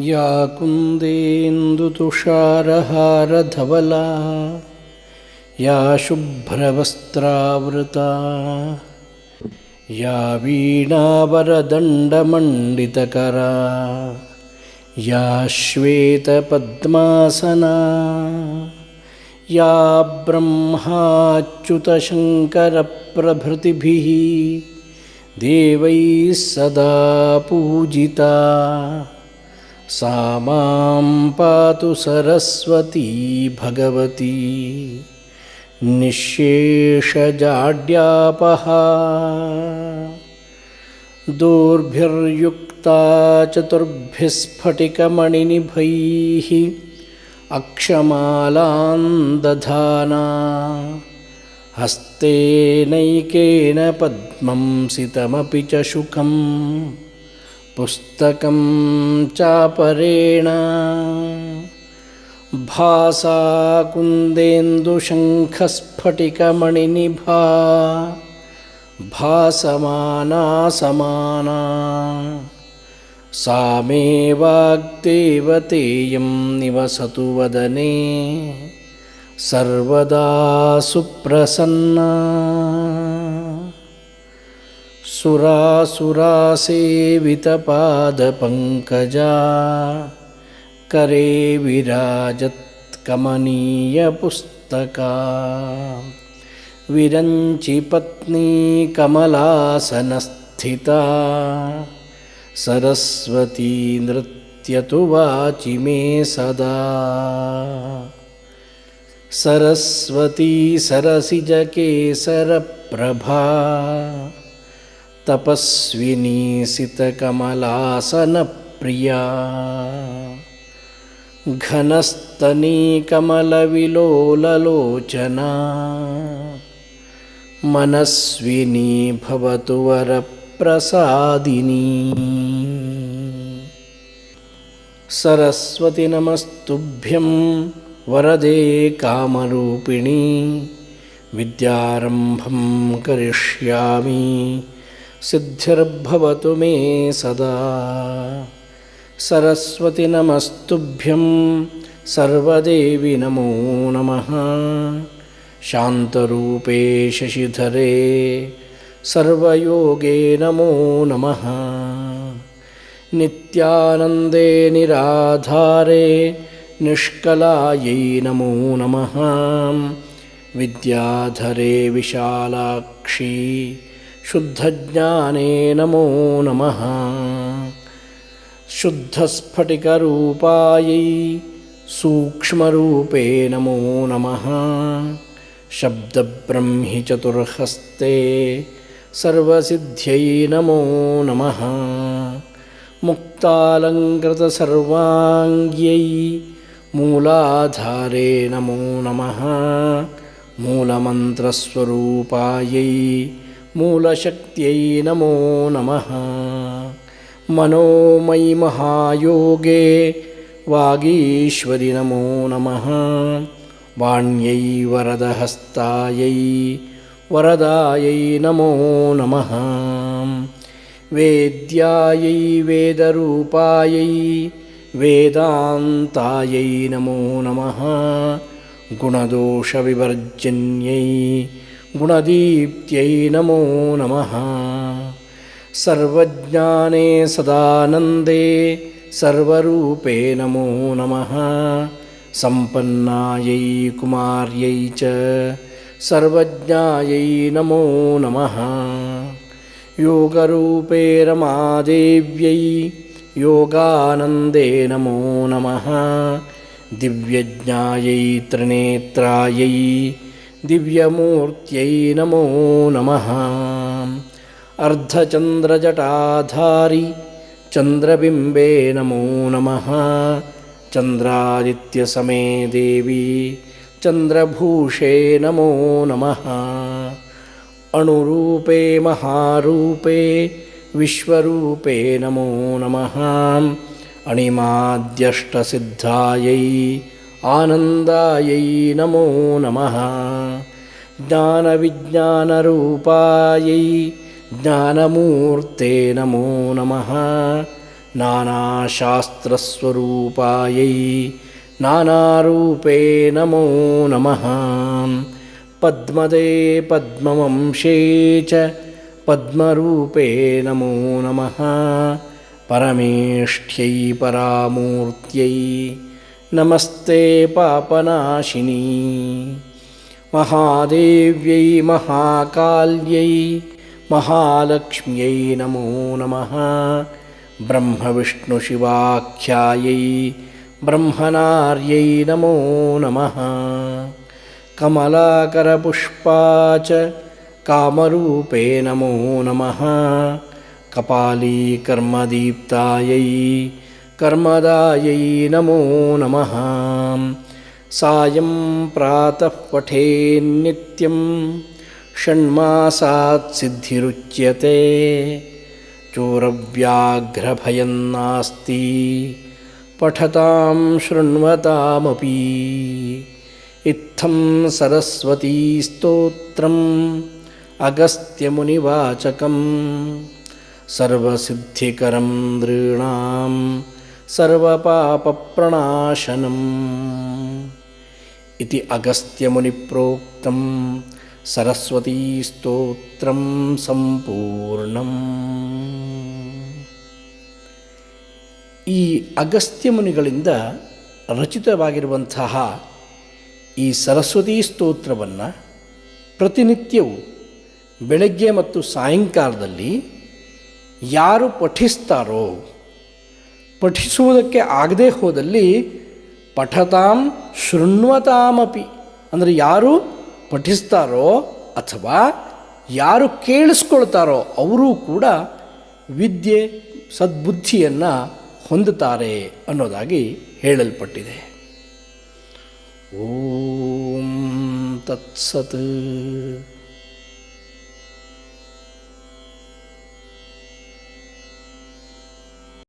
या कुन्देन्दुतुषारहारधवला या शुभ्रवस्त्रावृता या वीणावरदण्डमण्डितकरा या श्वेतपद्मासना या ब्रह्माच्युतशङ्करप्रभृतिभिः देवैः सदा पूजिता सा मां पातु सरस्वती भगवती। निःशेषजाड्यापहा दोर्भिर्युक्ता चतुर्भिः स्फटिकमणिनिभैः अक्षमालां दधाना। हस्तेनैकेन पद्मं सितमपि च शुकं पुस्तकं चापरेण। भासा कुन्देन्दुशङ्खस्फटिकमणिनिभा भासमाना समाना सा मे वाग्देवतेयं निवसतु वदने। सर्वदा सुप्रसन्ना सुरासुरासेवितपादपङ्कजा करे विराजत्कमनीयपुस्तका विरञ्चिपत्नी कमलासनस्थिता सरस्वती नृत्यतु वाचि मे सदा। सरस्वती सरसिजकेसरप्रभा तपस्विनी सितकमलासनप्रिया घनस्तनीकमलविलोललोचना। मनस्विनी भवतु वरप्रसादिनी। सरस्वति नमस्तुभ्यं वरदे कामरूपिणी। विद्यारम्भं करिष्यामि सिद्धिर्भवतु मे सदा। सरस्वति नमस्तुभ्यं सर्वदेवि नमो नमः। शान्तरूपे शशिधरे सर्वयोगे नमो नमः। नित्यानन्दे निराधारे निष्कलायै नमो नमः। विद्याधरे विशालाक्षी शुद्धज्ञाने नमो नमः। शुद्धस्फटिकरूपायै सूक्ष्मरूपे नमो नमः। शब्दब्रह्मि चतुर्हस्ते सर्वसिद्ध्यै नमो नमः। मुक्तालङ्कृतसर्वाङ्ग्यै मूलाधारे नमो नमः। मूलमन्त्रस्वरूपायै मूलशक्त्यै नमो नमः। मनोमयि महायोगे वागीश्वरि नमो नमः। वाण्यै वरदहस्तायै वरदायै नमो नमः। वेद्यायै वेदरूपायै वेदान्तायै नमो नमः। गुणदोषविवर्जिन्यै गुणदीप्त्यै नमो नमः। सर्वज्ञाने सदानन्दे सर्वरूपे नमो नमः। सम्पन्नायै कुमार्यै च सर्वज्ञायै नमो नमः। योगरूपे रमादेव्यै योगानन्दे नमो नमः। दिव्यज्ञायै त्रिनेत्रायै दिव्यमूर्त्यै नमो नमः। अर्धचन्द्रजटाधारि, चन्द्रबिम्बे नमो नमः। चन्द्रादित्यसमे देवी, चन्द्रभूषे नमो नमः। अणुरूपे महारूपे, विश्वरूपे नमो नमः। अणिमाद्यष्टसिद्धायै आनन्दायै नमो नमः। ज्ञानविज्ञानरूपायै ज्ञानमूर्ते नमो नमः। नानाशास्त्रस्वरूपायै नानारूपे नमो नमः। पद्मदे पद्मवंशे च पद्मरूपे नमो नमः। परमेष्ठ्यै परामूर्त्यै नमस्ते पापनाशिनी। महादेव्यै, महाकाल्यै, महालक्ष्म्यै नमो नमः। ब्रह्मविष्णुशिवाख्यायै, ब्रह्मनार्यै नमो नमः। कमलाकरपुष्पा च कामरूपे नमो नमः। कपाली कर्मदीप्तायै कर्मदायै नमो नमः। सायं प्रातः पठेन्नित्यं षण्मासात् सिद्धिरुच्यते। चोरव्याघ्रभयं नास्ति पठतां शृण्वतामपि। इत्थं सरस्वतीस्तोत्रम् अगस्त्यमुनिवाचकं सर्वसिद्धिकरं नृणां सर्वपापप्रणाशनम् इति अगस्त्यमुनिप्रोक्तं सरस्वतीस्तोत्रं सम्पूर्णम् ಈ ಅಗಸ್ತ್ಯ ಮುನಿಗಳಿಂದ ರಚಿತವಾಗಿರುವಂತಹ ಈ ಸರಸ್ವತೀ ಸ್ತೋತ್ರವನ್ನು ಪ್ರತಿನಿತ್ಯವೂ ಬೆಳಗ್ಗೆ ಮತ್ತು ಸಾಯಂಕಾಲದಲ್ಲಿ ಯಾರು ಪಠಿಸ್ತಾರೋ ಪಠಿಸುವುದಕ್ಕೆ ಆಗದೇ ಹೋದಲ್ಲಿ ಪಠತಾಂ ಶೃಣ್ವತಾಮಪಿ. ಅಂದರೆ ಯಾರು ಪಠಿಸ್ತಾರೋ ಅಥವಾ ಯಾರು ಕೇಳಿಸ್ಕೊಳ್ತಾರೋ ಅವರೂ ಕೂಡ ವಿದ್ಯೆ, ಸದ್ಬುದ್ಧಿಯನ್ನು ಹೊಂದುತ್ತಾರೆ ಅನ್ನೋದಾಗಿ ಹೇಳಲ್ಪಟ್ಟಿದೆ. ಓಂ ತತ್ಸತ್.